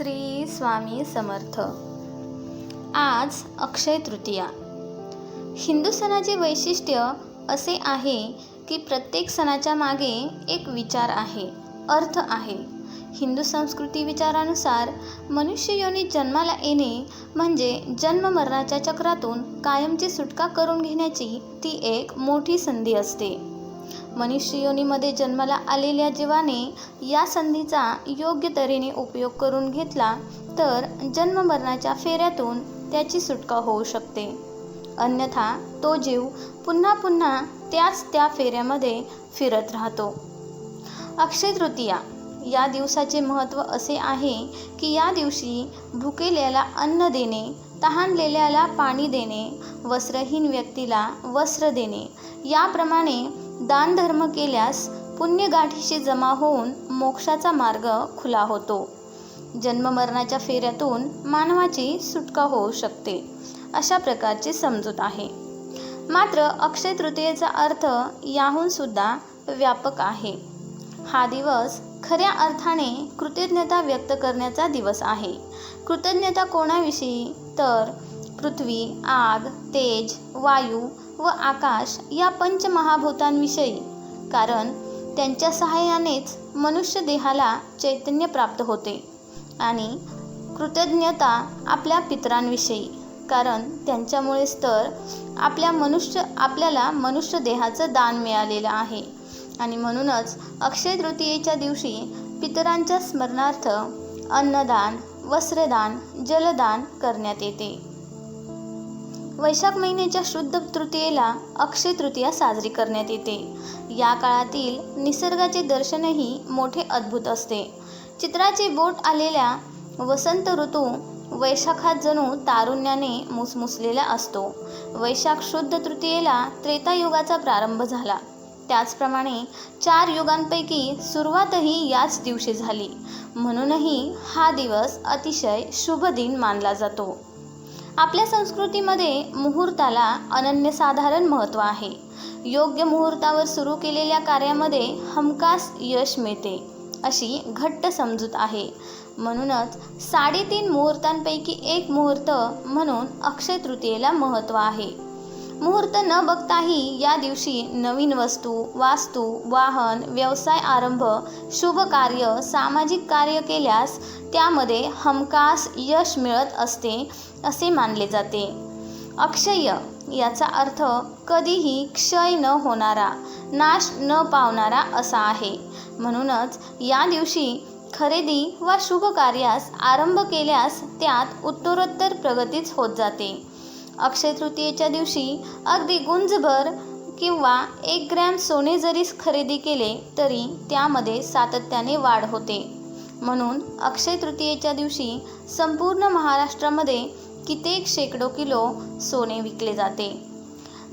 श्री स्वामी समर्थ. आज अक्षय तृतीया. हिंदू सणाचे वैशिष्ट्य असे आहे की प्रत्येक सणाच्या मागे एक विचार आहे अर्थ आहे. हिंदू संस्कृती विचारानुसार मनुष्य योनीत जन्माला येणे म्हणजे जन्म मरणाच्या चक्रातून कायमची सुटका करून घेण्याची ती एक मोठी संधी असते. मनुष्य योनीमध्ये जन्माला आलेल्या जीवाने या संधीचा योग्य तऱ्हेने उपयोग करून घेतला तर जन्ममरणाच्या फेऱ्यातून त्याची सुटका होऊ शकते. अन्यथा तो जीव पुन्हा पुन्हा त्याच त्या फेऱ्यामध्ये फिरत राहतो. अक्षय तृतीया या दिवसाचे महत्त्व असे आहे की या दिवशी भुकेल्याला अन्न देणे तहानलेल्याला पाणी देणे वस्त्रहीन व्यक्तीला वस्त्र देणे याप्रमाणे दानधर्म केल्यास पुण्यगाठीशी जमा होऊन मोक्षाचा मार्ग खुला होतो. जन्ममरणाच्या फेऱ्यातून मानवाची सुटका होऊ शकते अशा प्रकारची समजूत आहे. मात्र अक्षय तृतीयेचा अर्थ याहून सुद्धा व्यापक आहे. हा दिवस खऱ्या अर्थाने कृतज्ञता व्यक्त करण्याचा दिवस आहे. कृतज्ञता कोणाविषयी? तर पृथ्वी आग तेज वायू व आकाश या पंचमहाभूतांविषयी. कारण त्यांच्या सहाय्यानेच मनुष्य देहाला चैतन्य प्राप्त होते आणि कृतज्ञता आपल्या पितरांविषयी. कारण त्यांच्यामुळेच तर आपल्या मनुष्य आपल्याला मनुष्य देहाचं दान मिळालेलं आहे. आणि म्हणूनच अक्षय तृतीयेच्या दिवशी पितरांच्या स्मरणार्थ अन्नदान वस्त्रदान जलदान करण्यात येते. वैशाख महिन्याच्या शुद्ध तृतीयेला अक्षय तृतीया साजरी करण्यात येते. या काळातील निसर्गाचे दर्शनही मोठे अद्भुत असते. चित्राचे बोट आलेल्या वसंत ऋतू वैशाखात जणू तारुण्याने मुसमुसलेला असतो. वैशाख शुद्ध तृतीयेला त्रेतायुगाचा प्रारंभ झाला. त्याचप्रमाणे चार युगांपैकी सुरुवातही याच दिवशी झाली. म्हणूनही हा दिवस अतिशय शुभ दिन मानला जातो. आपल्या संस्कृतीमध्ये मुहूर्ताला अनन्यसाधारण महत्त्व आहे. योग्य मुहूर्तावर सुरू केलेल्या कार्यामध्ये हमखास यश मिळते अशी घट्ट समजूत आहे. म्हणूनच साडेतीन मुहूर्तांपैकी एक मुहूर्त म्हणून अक्षय तृतीयेला महत्त्व आहे. मुहूर्त न बघताही या दिवशी नवीन वस्तू वास्तू वाहन व्यवसाय आरंभ शुभ कार्य सामाजिक कार्य केल्यास त्यामध्ये हमखास यश मिळत असते असे मानले जाते. अक्षय याचा अर्थ कधीही क्षय न होणारा नाश न पावणारा असा आहे. म्हणूनच या दिवशी खरेदी वा शुभ कार्यास आरंभ केल्यास त्यात उत्तरोत्तर प्रगतीच होत जाते. अक्षय तृतीयेच्या दिवशी अगदी गुंजभर किंवा एक ग्रॅम सोने जरी खरेदी केले तरी त्यामध्ये सातत्याने वाढ होते. म्हणून अक्षय तृतीयेच्या दिवशी संपूर्ण महाराष्ट्रामध्ये कित्येक शेकडो किलो सोने विकले जाते.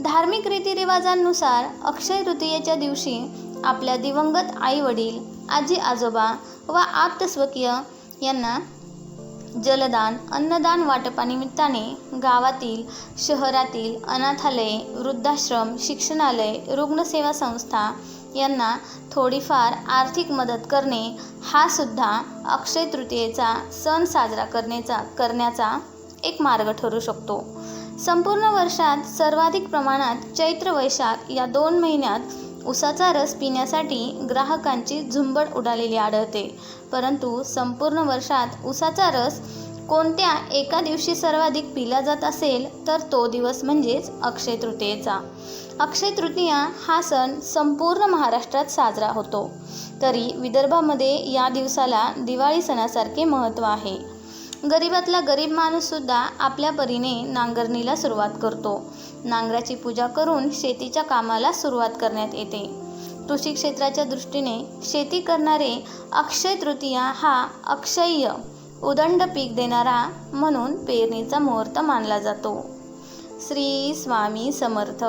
धार्मिक रीतिरिवाजांनुसार अक्षय तृतीयेच्या दिवशी आपल्या दिवंगत आई वडील आजी आजोबा व आप्तस्वकीय यांना जलदान अन्नदान वाटपानिमित्ताने गावातील शहरातील अनाथालये वृद्धाश्रम शिक्षणालय रुग्णसेवा संस्था यांना थोडीफार आर्थिक मदत करणे हा सुद्धा अक्षय तृतीयेचा सण साजरा करण्याचा करण्याचा एक मार्ग ठरू शकतो. संपूर्ण वर्षात सर्वाधिक प्रमाणात चैत्र वैशाख या दोन महिन्यात उसाचा रस पिण्यासाठी ग्राहकांची झुंबड उडालेली आढळते. परंतु संपूर्ण वर्षात उसाचा रस कोणत्या एका दिवशी सर्वाधिक पिला जात असेल तर तो दिवस म्हणजेच अक्षय तृतीयेचा. अक्षय तृतीया हा सण संपूर्ण महाराष्ट्रात साजरा होतो. तरी विदर्भामध्ये या दिवसाला दिवाळी सणासारखे महत्त्व आहे. गरिबातला गरीब माणूससुद्धा आपल्या परीने नांगरणीला सुरुवात करतो. नांगराची पूजा करून शेतीच्या कामाला सुरुवात करण्यात येते. कृषी क्षेत्राच्या दृष्टीने शेती करणारे अक्षय तृतीया हा अक्षय्य उदंड पीक देणारा म्हणून पेरणीचा मुहूर्त मानला जातो. श्री स्वामी समर्थ.